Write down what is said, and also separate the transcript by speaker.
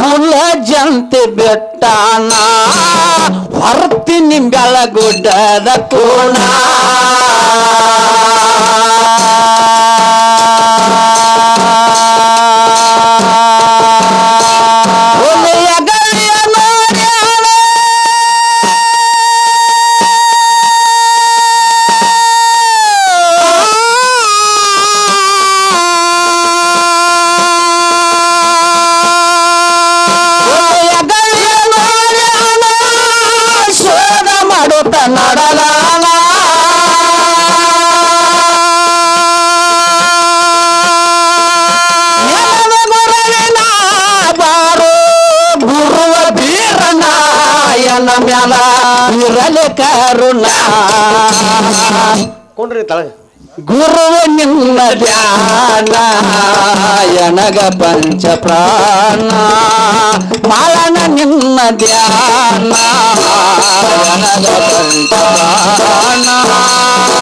Speaker 1: ಹುಲ ಜಂತೆ ಹೊರತಿ ಹೊರ್ತೀನಿ ಬೆಳಗುಡ್ಡದ ಕೋಣ. ನೆಲದ ಗುರುವಿನ ಬಾರೋ ಗುರುವ ಬೀರನಾಯನ ಮ್ಯಾಲ ಇರಲಿ ಕರುಣ.
Speaker 2: ಕೊಂಡ್ರಿ
Speaker 1: ಗುರುವ ನಿನ್ನ ಧ್ಯಾನ ಎನಗ ಪಂಚ ಪ್ರಾಣ. ಮಾಳನ ನಿನ್ನ ಧ್ಯಾನ.